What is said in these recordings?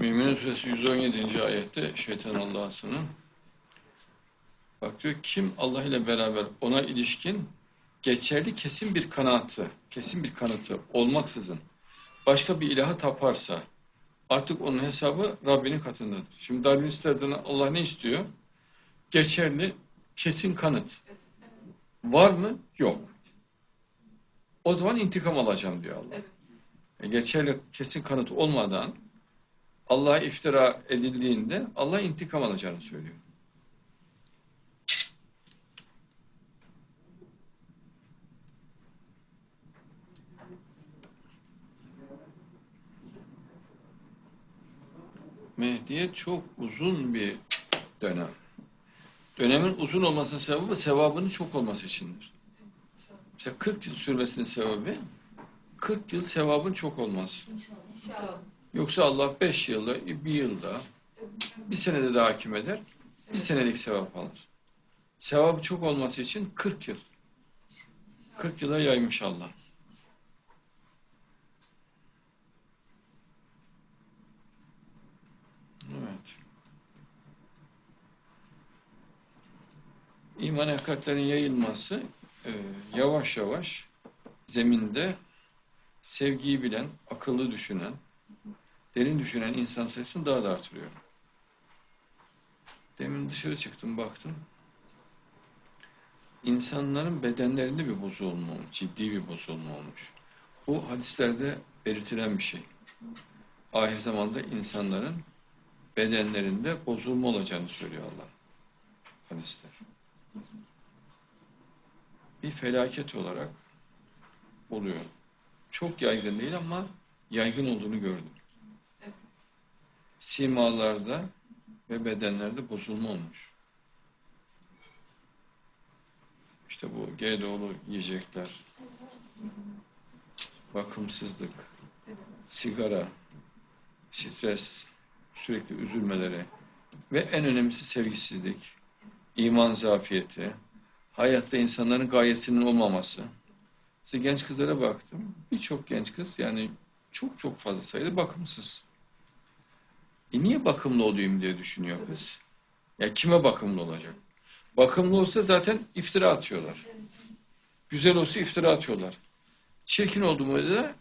Mümin Suresi 117. ayette şeytan Allah'sının bak diyor kim Allah ile beraber ona ilişkin geçerli kesin bir kanaatı, kesin bir kanıtı olmaksızın başka bir ilaha taparsa artık onun hesabı Rabbinin katındadır. Şimdi Darwinistlerden Allah ne istiyor? Geçerli kesin kanıt. Var mı? Yok. O zaman intikam alacağım diyor Allah. E, Geçerli kesin kanıt olmadan Allah'a iftira edildiğinde Allah intikam alacağını söylüyor. Mehdiyet çok uzun bir dönem. Dönemin uzun olmasının sebebi sevabının çok olması içindir. Mesela 40 yıl sürmesinin sebebi 40 yıl sevabın çok olması. İnşallah. Yoksa Allah 5 yılda, bir yılda, bir senede de hakim eder, bir senelik sevap alır. Sevabı çok olması için 40 yıl. 40 yıla yaymış Allah. Evet. İman hakikatlerin yayılması e, yavaş yavaş zeminde sevgiyi bilen, akıllı düşünen, derin düşünen insan sayısını daha da artırıyor. Demin dışarı çıktım baktım. İnsanların bedenlerinde bir bozulma olmuş, ciddi bir bozulma olmuş. Bu hadislerde belirtilen bir şey. Ahir zamanda insanların bedenlerinde bozulma olacağını söylüyor Allah. Hadisler. Bir felaket olarak oluyor. Çok yaygın değil ama yaygın olduğunu gördüm. Simalarda ve bedenlerde bozulma olmuş. İşte bu GDO'lu yiyecekler, bakımsızlık, sigara, stres, sürekli üzülmeleri ve en önemlisi sevgisizlik, iman zafiyeti, hayatta insanların gayesinin olmaması. İşte genç kızlara baktım. Birçok genç kız yani çok çok fazla sayıda bakımsız. E niye bakımlı olayım diye düşünüyor kız. Ya kime bakımlı olacak? Bakımlı olsa zaten iftira atıyorlar. Güzel olsa iftira atıyorlar. Çirkin olduğunda da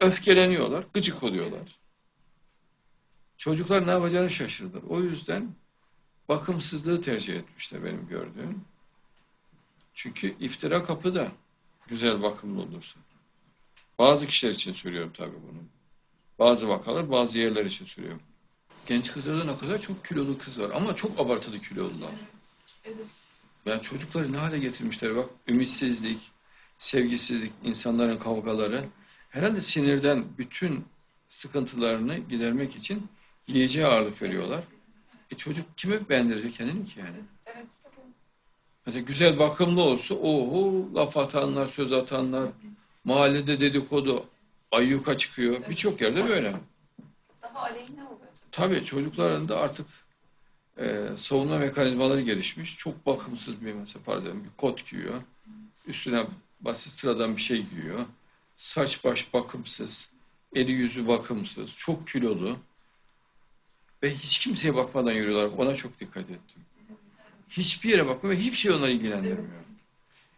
öfkeleniyorlar, gıcık oluyorlar. Çocuklar ne yapacağını şaşırdılar. O yüzden bakımsızlığı tercih etmişler benim gördüğüm. Çünkü iftira kapıda güzel bakımlı olursa. Bazı kişiler için söylüyorum tabii bunu. Bazı vakalar bazı yerler için söylüyorum. Genç kızlarda ne kadar çok kilolu kız var ama çok abartılı kilolular. Evet. Yani çocukları ne hale getirmişler bak ümitsizlik, sevgisizlik, insanların kavgaları. Herhalde sinirden bütün sıkıntılarını gidermek için yiyeceğe ağırlık veriyorlar. E çocuk kime beğendirecek kendini ki yani? Evet. Mesela güzel bakımlı olsa oho laf atanlar, söz atanlar, mahallede dedikodu ayyuka çıkıyor. Birçok yerde böyle. Daha aleyhine. Tabii çocukların da artık e, savunma mekanizmaları gelişmiş. Çok bakımsız bir mesela pardon bir kot giyiyor. Üstüne basit sıradan bir şey giyiyor. Saç baş bakımsız. Eli yüzü bakımsız. Çok kilolu. Ve hiç kimseye bakmadan yürüyorlar. Ona çok dikkat ettim. Hiçbir yere bakmıyor ve hiçbir şey onları ilgilendirmiyor.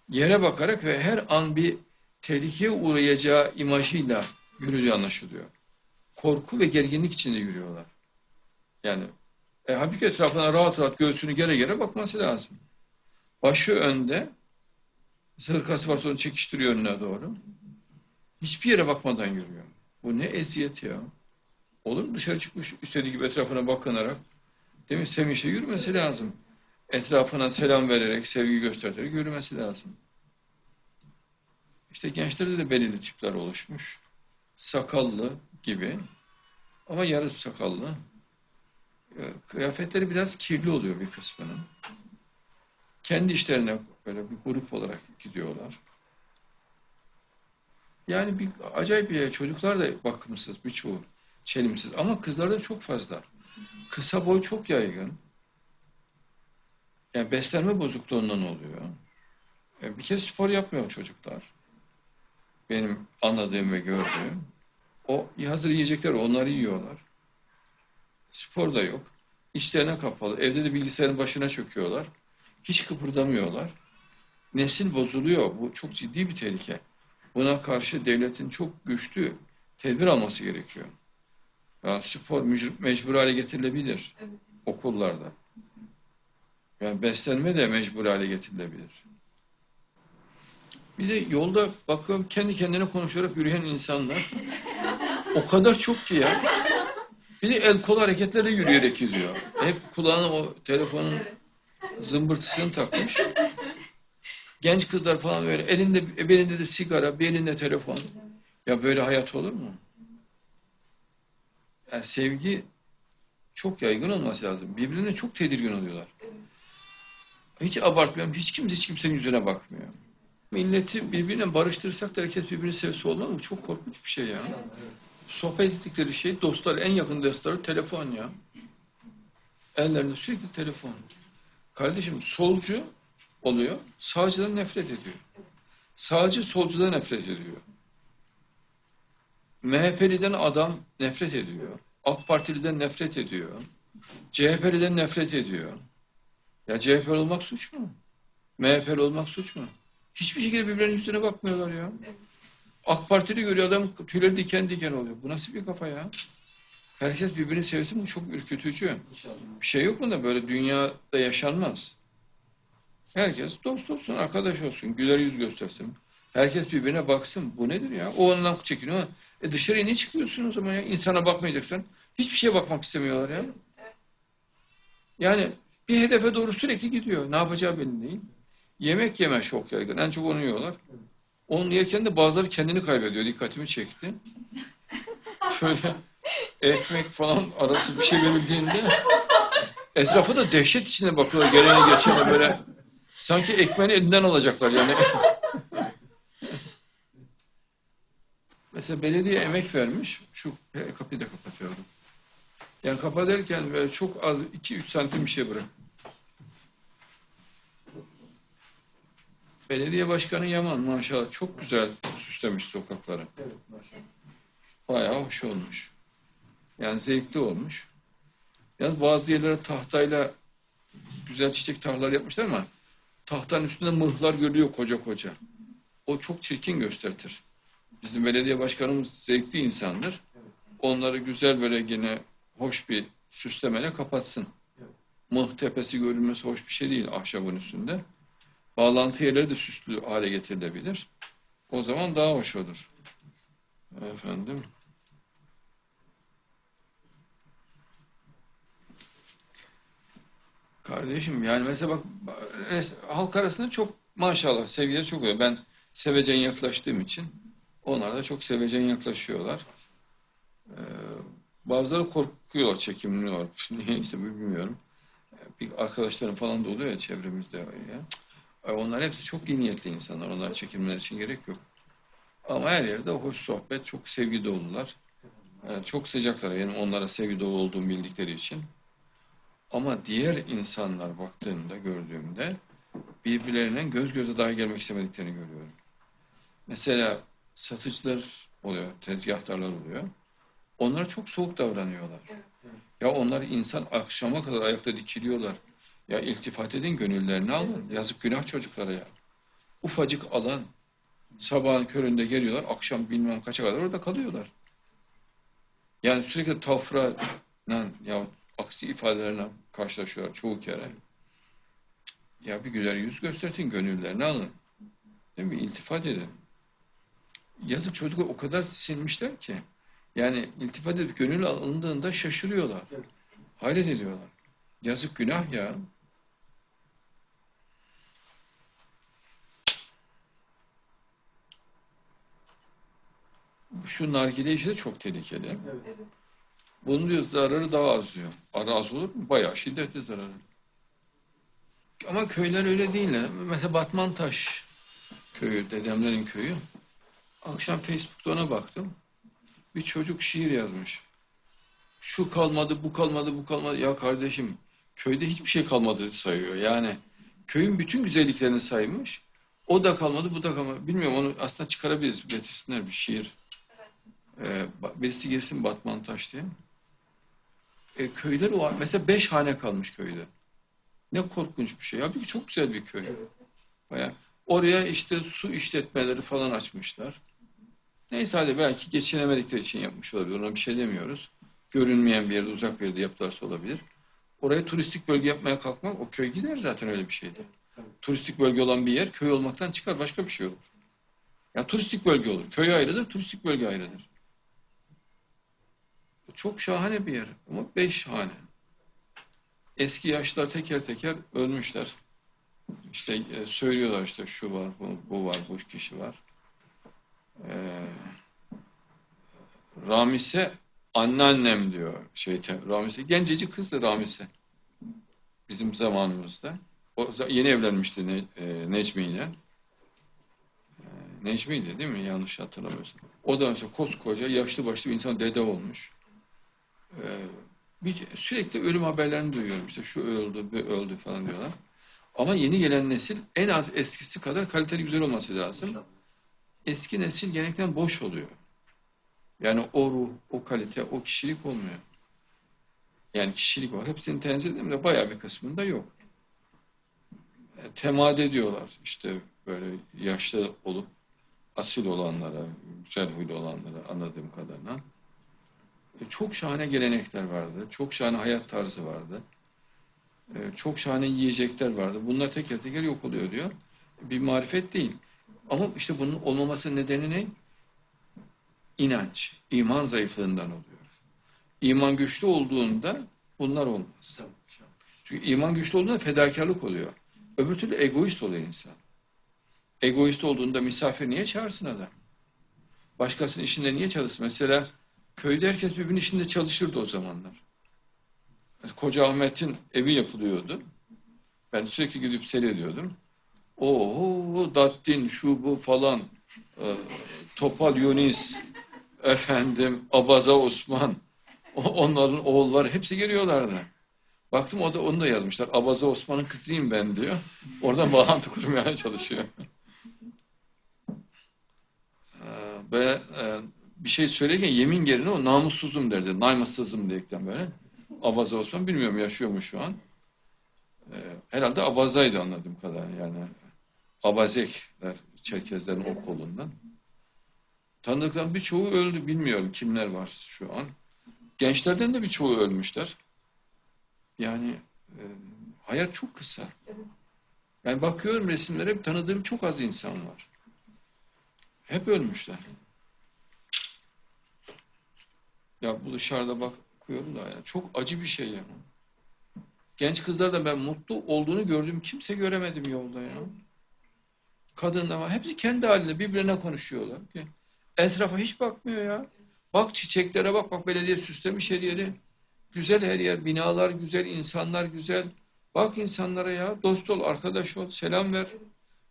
Yere bakarak ve her an bir tehlikeye uğrayacağı imajıyla yürüdüğü anlaşılıyor. Korku ve gerginlik içinde yürüyorlar. Yani e, halbuki etrafına rahat rahat göğsünü gere gere bakması lazım. Başı önde, hırkası varsa onu çekiştiriyor önüne doğru. Hiçbir yere bakmadan yürüyor. Bu ne eziyet ya. Olur mu? Dışarı çıkmış istediği gibi etrafına bakınarak. Demin sevinçle yürümesi lazım. Etrafına selam vererek, sevgi göstererek yürümesi lazım. İşte gençlerde de belirli tipler oluşmuş. Sakallı gibi ama yarı sakallı. Kıyafetleri biraz kirli oluyor bir kısmının. Kendi işlerine böyle bir grup olarak gidiyorlar. Yani bir acayip bir çocuklar da bakımsız birçoğu çelimsiz ama kızlarda çok fazla. Kısa boy çok yaygın. Yani beslenme bozukluğundan oluyor. E, Bir kere spor yapmıyor çocuklar. Benim anladığım ve gördüğüm. O hazır yiyecekler onları yiyorlar. Spor da yok. İşlerine kapalı. Evde de bilgisayarın başına çöküyorlar. Hiç kıpırdamıyorlar. Nesil bozuluyor. Bu çok ciddi bir tehlike. Buna karşı devletin çok güçlü tedbir alması gerekiyor. Yani spor mecbur hale getirilebilir Evet. okullarda. Yani beslenme de mecbur hale getirilebilir. Bir de yolda bakıyorum kendi kendine konuşarak yürüyen insanlar o kadar çok ki ya. Bir de el kol hareketlerle yürüyerek gidiyor. Hep kulağına o telefonun Evet. zımbırtısını takmış. Genç kızlar falan böyle elinde bir elinde de sigara, bir elinde telefon. Ya böyle hayat olur mu? Yani sevgi çok yaygın olması lazım. Birbirine çok tedirgin oluyorlar. Hiç abartmıyorum. Hiç kimse hiç kimsenin yüzüne bakmıyor. Milleti birbirine barıştırsak da herkes birbirini sevse olmaz mı? Çok korkunç bir şey ya. Sohbet ettikleri şey dostlar, en yakın dostları telefon ya. Ellerinde sürekli telefon. Kardeşim solcu oluyor, sağcıdan nefret ediyor. Sağcı solcudan nefret ediyor. MHP'liden adam nefret ediyor. AK Partili'den nefret ediyor. CHP'liden nefret ediyor. Ya CHP olmak suç mu? MHP'li olmak suç mu? Hiçbir şekilde birbirlerinin yüzüne bakmıyorlar ya. Evet. AK Partili görüyor adam tüyleri diken diken oluyor. Bu nasıl bir kafa ya? Herkes birbirini sevsin bu çok ürkütücü. Bir şey yok mu da böyle dünyada yaşanmaz. Herkes dost olsun, arkadaş olsun, güler yüz göstersin. Herkes birbirine baksın. Bu nedir ya? O ondan çekiniyor. E dışarıya niye çıkıyorsun o zaman ya? İnsana bakmayacaksan. Hiçbir şeye bakmak istemiyorlar ya. Yani bir hedefe doğru sürekli gidiyor. Ne yapacağı belli değil. Yemek yeme çok yaygın. En çok onu yiyorlar. Onu yerken de bazıları kendini kaybediyor. Dikkatimi çekti. Şöyle ekmek falan arası bir şey verildiğinde etrafı da dehşet içinde bakıyorlar. Gelene geçene böyle sanki ekmeğini elinden alacaklar yani. Mesela belediye emek vermiş. Şu kapıyı da kapatıyorum. Yani kapa derken böyle çok az 2-3 santim bir şey bırak. Belediye başkanı Yaman maşallah çok güzel süslemiş sokakları. Evet maşallah. Bayağı hoş olmuş. Yani zevkli olmuş. Yalnız bazı yerlere tahtayla güzel çiçek tarlalar yapmışlar ama tahtanın üstünde mıhlar görülüyor koca koca. O çok çirkin göstertir. Bizim belediye başkanımız zevkli insandır. Onları güzel böyle yine hoş bir süslemeyle kapatsın. Mıh tepesi görülmesi hoş bir şey değil ahşabın üstünde. Bağlantı yerleri de süslü hale getirilebilir. O zaman daha hoş olur. Efendim. Kardeşim yani mesela bak halk arasında çok maşallah sevgileri çok oluyor. Ben sevecen yaklaştığım için onlar da çok sevecen yaklaşıyorlar. Ee, bazıları korkuyorlar, çekinliyorlar. Neyse bilmiyorum. Bir arkadaşlarım falan da oluyor ya çevremizde ya. Ay, Onlar hepsi çok iyi niyetli insanlar. Onlar çekinmeleri için gerek yok. Ama her yerde hoş sohbet, çok sevgi dolular. Ee, çok sıcaklar. Yani onlara sevgi dolu olduğumu bildikleri için. Ama diğer insanlar baktığımda, gördüğümde birbirlerine göz göze dahi gelmek istemediklerini görüyorum. Mesela satıcılar oluyor, tezgahtarlar oluyor. Onlara çok soğuk davranıyorlar. Ya onlar insan akşama kadar ayakta dikiliyorlar. Ya iltifat edin, gönüllerini alın. Yazık günah çocuklara ya. Ufacık alan, sabahın köründe geliyorlar, akşam bilmem kaça kadar orada kalıyorlar. Yani sürekli tafra ya aksi ifadelerine karşılaşıyorlar çoğu kere. Ya bir güler yüz göstertin, gönüllerini alın. Değil mi? İltifat edin. Yazık çocuklar o kadar sinmişler ki. Yani iltifat edip gönül alındığında şaşırıyorlar. Hayret ediyorlar. Yazık günah ya. Şu nargile işi de çok tehlikeli. Evet. Bunun diyor zararı daha az diyor. Ara az olur mu? Bayağı şiddetli zararı. Ama köyler öyle değil. Mesela Batmantaş köyü, dedemlerin köyü. Akşam Facebook'ta ona baktım. Bir çocuk şiir yazmış. Şu kalmadı, bu kalmadı, bu kalmadı. Ya kardeşim köyde hiçbir şey kalmadı sayıyor. Yani köyün bütün güzelliklerini saymış. O da kalmadı, bu da kalmadı. Bilmiyorum onu aslında çıkarabiliriz. Getirsinler bir şiir. Ee, birisi girsin Batman Taş diye. e, köyler o mesela beş hane kalmış köyde. Ne korkunç bir şey. Halbuki çok güzel bir köy. Bayağı. Oraya işte su işletmeleri falan açmışlar. Neyse hadi belki geçinemedikleri için yapmış olabilir. Ona bir şey demiyoruz. Görünmeyen bir yerde, uzak bir yerde yapılarsa olabilir. Oraya turistik bölge yapmaya kalkmak, o köy gider zaten öyle bir şeydi. Turistik bölge olan bir yer köy olmaktan çıkar, başka bir şey olur. Ya turistik bölge olur. Köy ayrıdır, turistik bölge ayrıdır. Çok şahane bir yer ama beş hane. Eski yaşlar teker teker ölmüşler. İşte e, söylüyorlar işte şu var, bu, bu var, bu kişi var. Ee, Ramise anneannem diyor şeyte. Ramise gencecik kızdı Ramise. Bizim zamanımızda. O yeni evlenmişti ne, e, Necmi ile. E, Necmi'ydi değil mi? Yanlış hatırlamıyorsam. O da mesela koskoca yaşlı başlı bir insan dede olmuş. E, bir, sürekli ölüm haberlerini duyuyorum. İşte şu öldü, bu öldü falan diyorlar. Ama yeni gelen nesil en az eskisi kadar kaliteli güzel olması lazım. Eski nesil genellikle boş oluyor. Yani o ruh, o kalite, o kişilik olmuyor. Yani kişilik var. Hepsini tenzih ederim de bayağı bir kısmında yok. E, temade ediyorlar işte böyle yaşlı olup asil olanlara, güzel huylu olanlara anladığım kadarıyla. E, çok şahane gelenekler vardı. Çok şahane hayat tarzı vardı. E, çok şahane yiyecekler vardı. Bunlar teker teker yok oluyor diyor. Bir marifet değil. Ama işte bunun olmaması nedeni ne? İnanç, iman zayıflığından oluyor. İman güçlü olduğunda bunlar olmaz. Çünkü iman güçlü olduğunda fedakarlık oluyor. Öbür türlü egoist oluyor insan. Egoist olduğunda misafir niye çağırsın adam? Başkasının işinde niye çalışsın? Mesela köyde herkes birbirinin işinde çalışırdı o zamanlar. Koca Ahmet'in evi yapılıyordu. Ben sürekli gidip seyrediyordum. Oo, Dattin, şu bu falan, e, Topal Yunis, efendim, Abaza Osman, onların oğulları hepsi geliyorlardı. Baktım o da onu da yazmışlar. Abaza Osman'ın kızıyım ben diyor. Oradan bağlantı kurmaya çalışıyor. Ee, Böyle e, bir şey söylerken yemin yerine o namussuzum derdi. Namussuzum diyerekten böyle. Abaza Osman bilmiyorum yaşıyor mu şu an. Ee, herhalde Abaza'ydı anladığım kadar yani. Abazekler Çerkezlerin o kolundan. Tanıdıklarım birçoğu öldü bilmiyorum kimler var şu an. Gençlerden de birçoğu ölmüşler. Yani e, hayat çok kısa. Yani bakıyorum resimlere tanıdığım çok az insan var. Hep ölmüşler. Ya bu dışarıda bakıyorum da ya çok acı bir şey ya. Genç kızlar ben mutlu olduğunu gördüm. Kimse göremedim yolda ya. Kadınlar var. Hepsi kendi halinde birbirine konuşuyorlar. Etrafa hiç bakmıyor ya. Bak çiçeklere bak. Bak belediye süslemiş her yeri. Güzel her yer. Binalar güzel. insanlar güzel. Bak insanlara ya. Dost ol, arkadaş ol. Selam ver.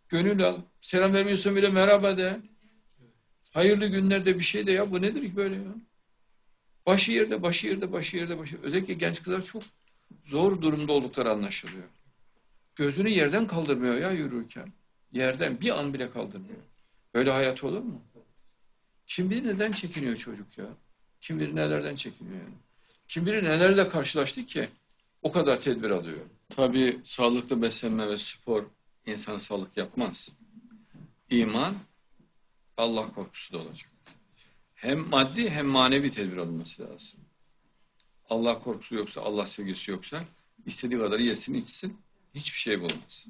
Gönül al. Selam vermiyorsan bile merhaba de. Hayırlı günlerde bir şey de ya. Bu nedir ki böyle ya? Başı yerde, başı yerde, başı yerde, başı Özellikle genç kızlar çok zor durumda oldukları anlaşılıyor. Gözünü yerden kaldırmıyor ya yürürken. Yerden bir an bile kaldırmıyor. Böyle hayat olur mu? Kim bilir neden çekiniyor çocuk ya? Kim bilir nelerden çekiniyor yani? Kim bilir nelerle karşılaştı ki o kadar tedbir alıyor. Tabii sağlıklı beslenme ve spor insanı sağlık yapmaz. İman Allah korkusu da olacak. Hem maddi hem manevi tedbir alınması lazım. Allah korkusu yoksa, Allah sevgisi yoksa istediği kadar yesin, içsin. Hiçbir şey bulmaz.